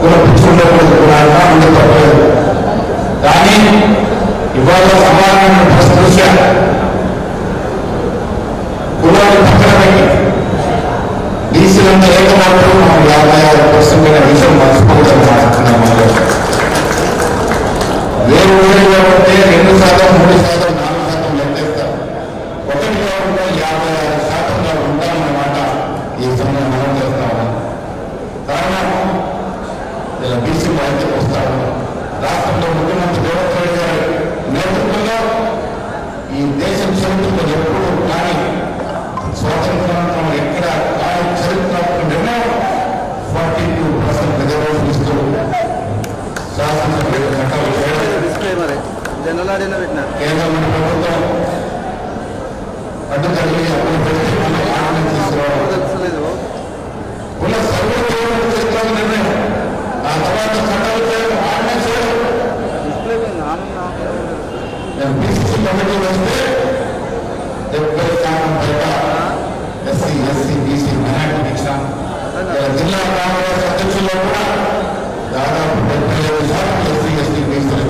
కుల పిచ్చుండకూడదు కూడా అన్నా తప్పలేదు. కానీ ఇవాళ సమానమైన దృష్ట్యా? కులాన్ని పక్కన పెట్టి బీసీలంతా ఏకమాత్రం మనం యాభై ఆరు పర్సెంట్ అనే విషయం మర్చిపోవడం మాట్లాడుతున్నాం ఆనంద నేను బీసీసీ కమిటీ వస్తే డెబ్బై శాతం పైగా ఎస్సీ ఎస్సీ బీసీ ఇచ్చాం ఇలా జిల్లా కాంగ్రెస్ అధ్యక్షుల్లో కూడా దాదాపు డెబ్బై ఐదు శాతం ఎస్సీ ఎస్టీ బీసీలకు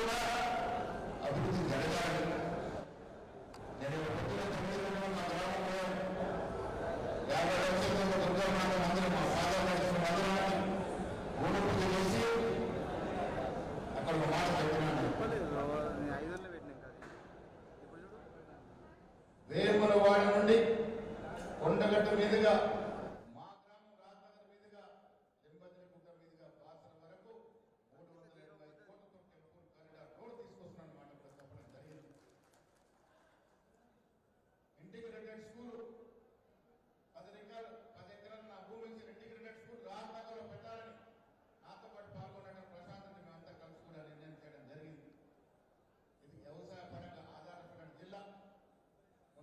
కూడా అభివృద్ధి జరగాలి. నేను పొద్దున తొమ్మిది మా గ్రామంలో యాభై లక్షల దుర్గమ్మ మందిరం మా ఫాదర్ నడిచిన మందిరాన్ని భూమి పూజ చేసి అక్కడ ఒక మాట చెప్తున్నాను నేను వేముల వాడి నుండి కొండగట్టు మీదుగా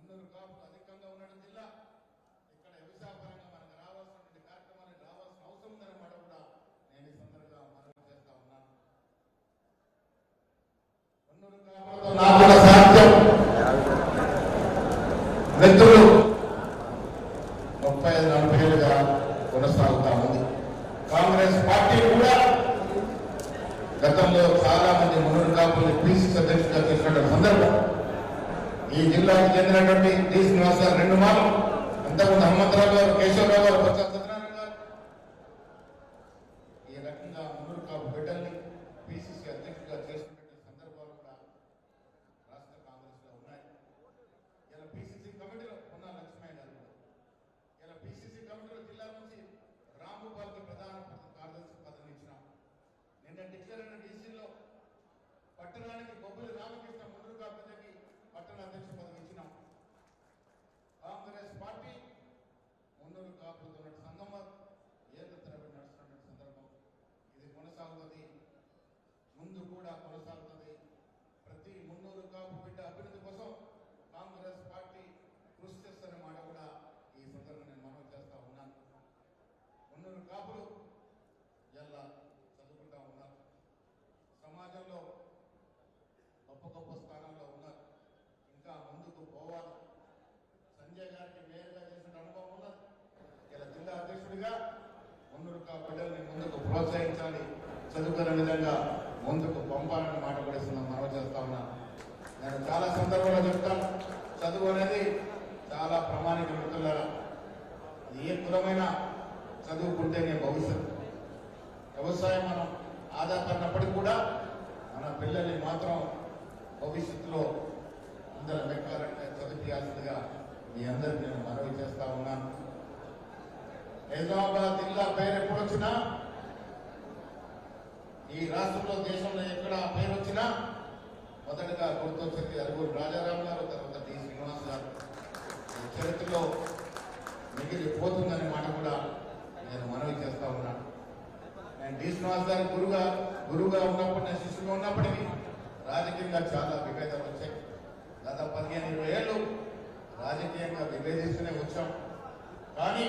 మున్నూరు కాపులు అధికంగా ఉన్న జిల్లా. ఇక్కడ వ్యవసాయపరంగా మనకు రావాల్సినటువంటి కార్యక్రమాలు రావాల్సిన అవసరం ఉందని మాట కూడా నేను ఈ సందర్భంగా మనం చేస్తా ఉన్నాను. మున్నూరు మిత్రులు ముప్పై ఐదు నలభై ఏళ్ళుగా కొనసాగుతా ఉంది. కాంగ్రెస్ పార్టీ కూడా గతంలో చాలా మంది మున్నూరు కాపుల్ని పీసీసీ అధ్యక్షుడిగా చేసినటువంటి సందర్భం. ఈ జిల్లాకు చెందినటువంటి డి శ్రీనివాస రెండు మార్లు అంతకుముందు హనుమంతరావు గారు కేశవరావు గారు బొత్స సత్యనారాయణ గారు. ఈ రకంగా మున్నూరు కాపు బిడ్డల్ని పిసిసి అధ్యక్షుడిగా చేసినటువంటి సందర్భాలు కూడా రాష్ట్ర కాంగ్రెస్లో ఉన్నాయి. ఇలా పిసిసి కమిటీలో ఉన్న లక్ష్మయ్య గారు ఇలా పిసిసి కమిటీలో జిల్లా నుంచి రాంభూపాల్కి ప్రధాన కార్యదర్శి పదవి ఇచ్చినాం నిన్న డిక్లేర్ అయిన డీసీలో పట్టణానికి బొబ్బులి రామకృష్ణ మంది కాపులు ఎలా చదువుకుంటా ఉన్నారు. సమాజంలో గొప్ప గొప్ప స్థానంలో ఉన్నారు. ఇంకా ముందుకు పోవాలి. సంజయ్ గారికి మేయర్గా చేసిన అనుభవం ఉన్నది. ఇలా జిల్లా అధ్యక్షుడిగా మున్నూరు బిడ్డల్ని ముందుకు ప్రోత్సహించాలి. చదువుకునే విధంగా ముందుకు పంపాలని మాట పడిస్తున్నాం మనం చేస్తా ఉన్నా. నేను చాలా సందర్భాల్లో చెప్తాను చదువు అనేది చాలా ప్రమాణిక మిత్రులారా ఏ కులమైనా చదువుకుంటేనే భవిష్యత్తు. వ్యవసాయం మనం ఆధారపడినప్పటికీ కూడా మన పిల్లల్ని మాత్రం భవిష్యత్తులో అందరూ లెక్కాలంటే చదివించాల్సిందిగా మీ అందరికి నేను మనవి చేస్తా ఉన్నాను. నిజామాబాద్ జిల్లా పేరు ఎప్పుడు వచ్చినా ఈ రాష్ట్రంలో దేశంలో ఎక్కడ ఆ పేరు వచ్చినా మొదటగా గుర్తొచ్చేది అరుగురు రాజారాం గారు తర్వాత డి శ్రీనివాస్ గారు. ఈ చరిత్రలో మిగిలిపోతుందనే మాట కూడా నేను మనవి చేస్తా ఉన్నాను నేను డి. శ్రీనివాస్ గారి గురుగా గురువుగా ఉన్నప్పుడు నేను శిష్యుగా ఉన్నప్పటికీ రాజకీయంగా చాలా విభేదాలు వచ్చాయి. దాదాపు పదిహేను ఇరవై ఏళ్ళు రాజకీయంగా విభేదిస్తూనే వచ్చాం. కానీ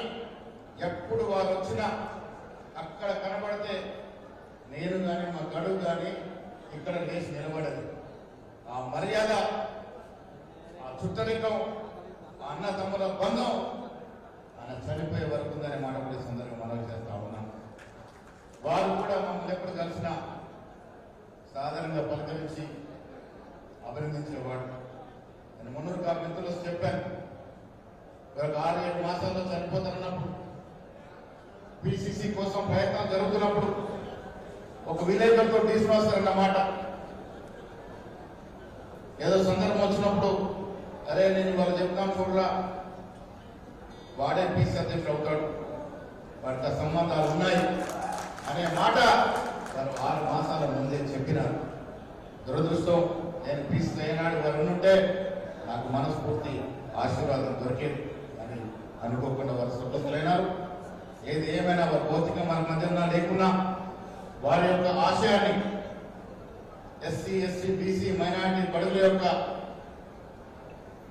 ఎప్పుడు వారు వచ్చినా అక్కడ కనబడితే నేను కానీ మా గడువు కానీ ఇక్కడ లేచి నిలబడదు ఆ మర్యాద ఆ చుట్టరికం ఆ అన్న తమ్ముల బంధం ఆయన చనిపోయే వరకు ఉందనే మాట కూడా ఈ సందర్భంగా మనవి చేస్తా ఉన్నాం వారు కూడా మమ్మల్ని ఎప్పుడు కలిసినా సాధారణంగా పలకరించి అభినందించేవాడు నేను మున్నూరు కాపు మిత్రులు చెప్పాను. ఒక ఆరు ఏడు మాసాల్లో చనిపోతున్నప్పుడు పిసిసి కోసం ప్రయత్నం జరుగుతున్నప్పుడు ఒక విలేకరుతో తీసుకొస్తారు అన్నమాట ఏదో సందర్భం వచ్చినప్పుడు అరే నేను వాళ్ళు చెప్తాను చూడరా. వాడే పీస్ అధ్యక్షుడు అవుతాడు. వాటితో సంబంధాలు ఉన్నాయి అనే మాట వారు ఆరు మాసాల ముందే చెప్పినారు. దురదృష్టం నేను పీస్ అయినాడు వారు ఉంటే నాకు మనస్ఫూర్తి ఆశీర్వాదం దొరికేది. అని అనుకోకుండా వారు స్వర్గస్థులైనారు ఏది ఏమైనా వారి భౌతిక మన మధ్యన లేకున్నా వారి యొక్క ఆశయాన్ని ఎస్సీ ఎస్సీ బీసీ మైనారిటీ బడుగుల యొక్క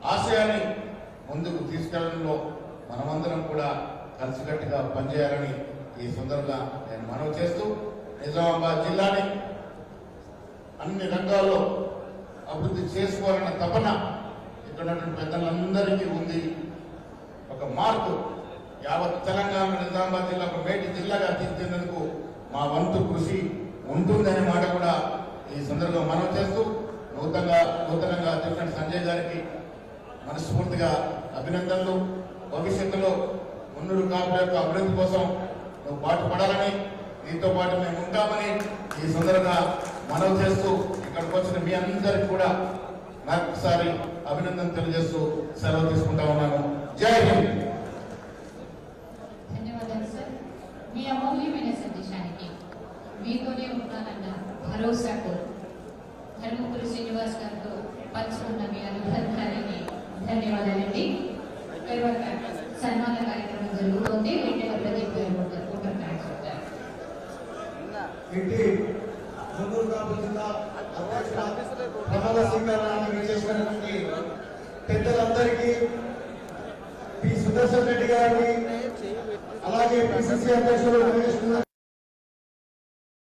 ఆశయాన్ని ముందుకు తీసుకెళ్ళడంలో మనమందరం కూడా కలిసికట్టుగా పనిచేయాలని ఈ సందర్భంగా నేను మనవి చేస్తూ నిజామాబాద్ జిల్లాని అన్ని రంగాల్లో అభివృద్ధి చేసుకోవాలన్న తపన ఉన్నటువంటి పెద్దలందరికీ ఉంది ఒక మార్పు. యావత్ తెలంగాణ నిజామాబాద్ జిల్లా ఒక మేటి జిల్లాగా తీర్చేందుకు మా వంతు కృషి ఉంటుందనే మాట కూడా ఈ సందర్భంగా మనం చేస్తూ నూతనంగా నూతనంగా అధ్యక్షుడు సంజయ్ గారికి మనస్ఫూర్తిగా అభినందనలు. భవిష్యత్తులో మున్నూరు కాపుల యొక్క అభివృద్ధి కోసం నువ్వు పాటుపడాలని నీతో పాటు మేము ఉంటామని ఈ సందర్భంగా మనవి చేస్తూ ఇక్కడికి వచ్చిన మీ అందరికి కూడా నాకు ఒకసారి అభినందన తెలియజేస్తూ సెలవు తీసుకుంటా ఉన్నాను. జై హింద్. ధన్యవాదాలు సార్ మీ అమూల్యమైన సందేశానికి మీతోనే ఉంటానన్న భరోసాకు ధర్మపురి శ్రీనివాస్ గారితో పంచుకున్న మీ అనుబంధానికి ధన్యవాదాలండి. తర్వాత సన్మాన కార్యక్రమం జరుగుతోంది. వెంటనే ప్రదీప్ గారు ఉంటారు ఇంటి జిల్లా ప్రమాద ప్రమాణ స్వీకారాన్ని చేసినటువంటి పెద్దలందరికీ పి సుదర్శన్ రెడ్డి గారిని అలాగే పిసిసి అధ్యక్షులు